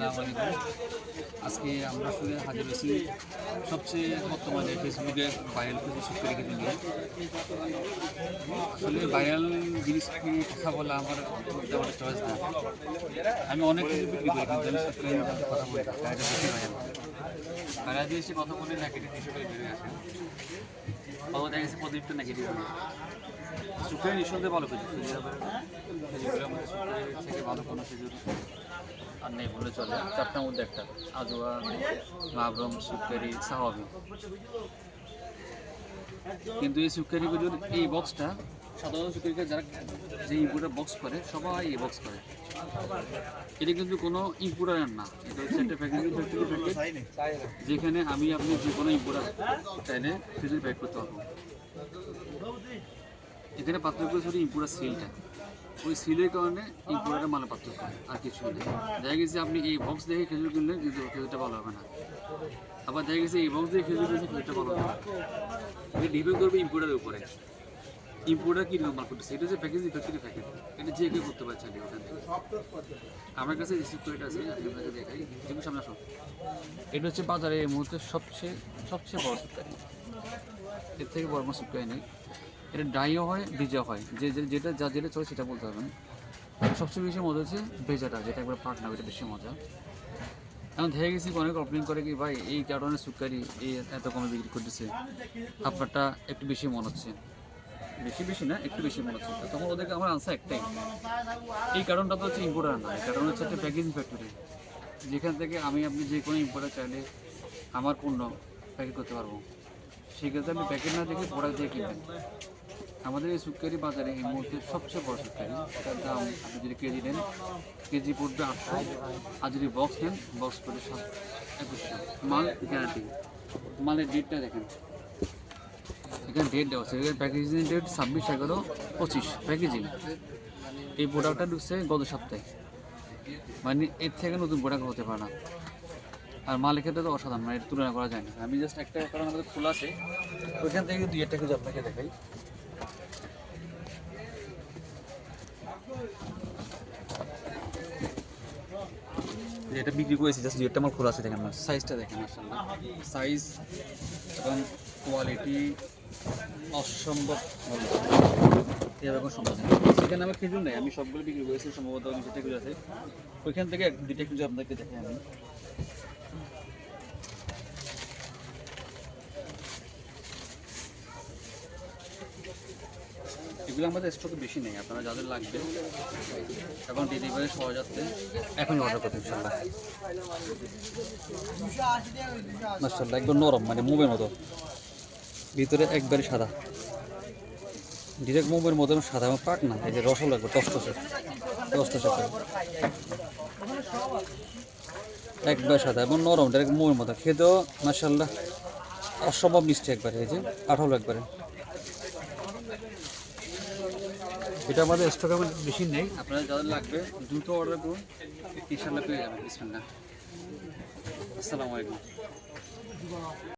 আসসালামু আলাইকুম আজকে আমরা আসলে হাজির হয়েছি সবচেয়ে বর্তমানে ফেসবুকে ভাইরাল কিছু কিছু নিয়ে। আসলে ভাইরাল জিনিস নিয়ে কথা বলা আমার আমার চয়েস না। আমি অনেক কিছু বিক্রি করি, কিন্তু আমি নিয়ে কথা বলি না। এটা বেশি কথা বলে হবে। সুপারি নিঃসন্দেহে ভালো থেকে ভালো কোনো খেজুর আর নেই বলে চলে। চারটার মধ্যে একটা। আজোয়া মাবরম সুপারি সাহাবি। কিন্তু এই সুপারি খেজুর এই বক্সটা সাধারণ সুপারিকে যারা যে ইম্পোর্টার বক্স করে, সবাই এই বক্স করে। এটা কিন্তু কোনো ইম্পোর্টারের না। এটা হচ্ছে একটা প্যাকেজিং যেখানে আমি আপনি যে কোনো ইম্পোর্টার চাইলে খেজুর প্যাক করতে পারব। এখানে পার্থক্য শুধু ইম্পোর্টার সিলটা ওই সিলের কারণে ইম্পোর্টারের মানে পার্থক্য আর কিছু নেই। দেখা গেছে আপনি এই বক্স দেখে খেজুর কিনলেন, কিন্তু খেজুরটা ভালো হবে না। আবার দেখা গেছে এই বক্স দেখে খেজুর কিনলে খেজুরটা ভালো হবে না। এটা ডিপেন্ড করবে ইম্পোর্টারের উপরে। ইম্পোর্টার কী নম্বর করতেছে এটা হচ্ছে প্যাকেজ ফ্যাক্টরি প্যাকেট এটা যে কেউ করতে পারছে ওখান থেকে। আমার কাছে রিসিভ করে আছে, আমি আপনাকে দেখাই। তুমি সামনে আসো এটা হচ্ছে বাজারে এই মুহূর্তে সবচেয়ে সবচেয়ে বড় সুপারি এর থেকে বড় সুপারি নেই। এটা ড্রাইও হয় ভিজা হয়। যে যেটা যা যেটা চলে সেটা বলতে হবে না। সবচেয়ে বেশি মজা হচ্ছে ভেজাটা, যেটা একবার পাক না, ওইটা বেশি মজা। এখন দেখে গেছি অনেক কমপ্লেন করে কি, ভাই, এই কারণে সুকারি এই এত কমে বিক্রি করতেছে। আপনারটা একটু বেশি মনে হচ্ছে। বেশি বেশি না, একটু বেশি মনে হচ্ছে। তখন ওদেরকে আমার আনসার একটাই। এই কারণটা তো হচ্ছে ইম্পোর্টার না, এই কারণ হচ্ছে একটা প্যাকেজিং ফ্যাক্টরি যেখান থেকে আমি, আপনি যে কোনো ইম্পোর্টার চাইলে আমার পণ্য প্যাকেট করতে পারব। সেক্ষেত্রে আপনি প্যাকেট না দেখে প্রোডাক্ট দিয়ে কিনবেন। আমাদের এই সুটকারি বাজারে এই মুহূর্তে সবচেয়ে বড় সুটকারি তার দাম আপনি যদি কেজি নেন, কেজি পড়বে আটশো। আর যদি বক্স নেন বক্স পড়বে সাত একুশশো। মাল গ্যারান্টি মালের ডেটটা দেখেন। এখানে ডেট দেওয়া আছে। এখানে প্যাকেজিং ডেট ছাব্বিশ এগারো পঁচিশ। প্যাকেজিং এই প্রোডাক্টটা ঢুকছে গত সপ্তাহে। মানে এর থেকে নতুন প্রোডাক্ট হতে পারে না। আর মালের ক্ষেত্রে তো অসাধারণ মানে এর তুলনা করা যায় না। আমি জাস্ট একটা কারণ আমাদের খোলা আছে। ওইখান থেকে দুই একটা কিছু আপনাকে দেখাই। যেটা বিক্রি করেছি জাস্ট দুইটা আমার খোলা আছে দেখেন সাইজটা দেখেন মাসাল্লাহ সাইজ এবং কোয়ালিটি অসম্ভব ভালো। এরকম সম্ভব নেই সেখানে আমার খেজুর নেই, আমি সবগুলো বিক্রি করেছি, সম্ভবত দুটা খেজুর আছে। ওইখান থেকে দুইটা খেজুর আপনাকে দেখাই আমি। এগুলো আমাদের স্টকে বেশি নেই, আপনারা যাদের লাগবে। এখন ডেলিভারি সহজাতে এখন অর্ডার করতে ইনশাল্লাহ মাসাল্লাহ একদম নরম মানে মুভের মতো। ভিতরে একবারে সাদা। ডিরেক্ট মুভের মতো সাদা এবং পাক না, এই যে রসল লাগবে, টসটসে। টসটসে। একবার সাদা এবং নরম ডাইরেক্ট মুভের মতো। খেতেও মাসাল্লাহ অসম্ভব মিষ্টি একবারে, এই যে, আঠালো একবারে। এটা আমাদের স্টক আমার বেশি নেই। আপনাদের যাদের লাগবে, দ্রুত অর্ডার করুন। ইনশাল্লাহ পেয়ে যাবেন। বিসমিল্লাহ। আসসালামু আলাইকুম।